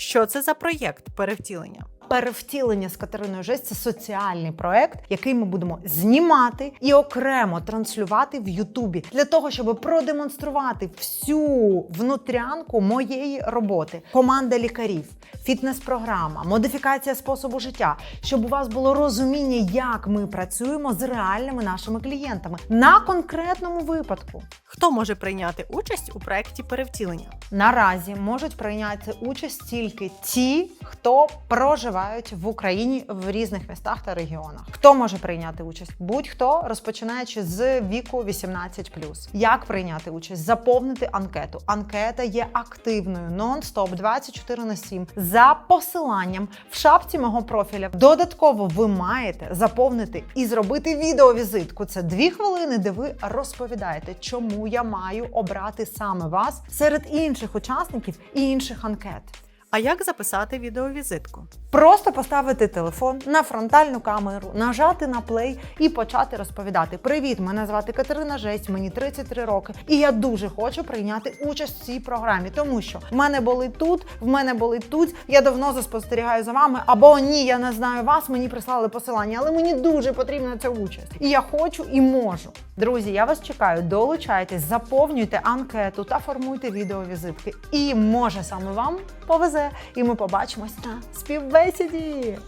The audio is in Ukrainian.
Що це за проєкт перевтілення? Перевтілення з Катериною Жесть це соціальний проект, який ми будемо знімати і окремо транслювати в Ютубі для того, щоб продемонструвати всю внутрянку моєї роботи. Команда лікарів, фітнес-програма, модифікація способу життя, щоб у вас було розуміння, як ми працюємо з реальними нашими клієнтами на конкретному випадку. Хто може прийняти участь у проєкті перевтілення? Наразі можуть прийняти участь тільки ті, хто проживають в Україні в різних містах та регіонах. Хто може прийняти участь? Будь-хто розпочинаючи з віку 18+. Як прийняти участь? Заповнити анкету. Анкета є активною нон-стоп 24 на 7 за посиланням в шапці мого профіля. Додатково ви маєте заповнити і зробити відеовізитку. Це дві хвилини, де ви розповідаєте, чому я маю обрати саме вас серед інших учасників і інших анкет. А як записати відеовізитку? Просто поставити телефон на фронтальну камеру, нажати на плей і почати розповідати: Привіт, мене звати Катерина Жесть, мені 33 роки, і я дуже хочу прийняти участь в цій програмі, тому що в мене болить тут, в мене болить тут. Я давно заспостерігаю за вами. Або ні, я не знаю вас, мені прислали посилання, але мені дуже потрібна ця участь. І я хочу і можу. Друзі, я вас чекаю. Долучайтесь, заповнюйте анкету та формуйте відеовізитки. І може саме вам повезе, і ми побачимось на співбесіді.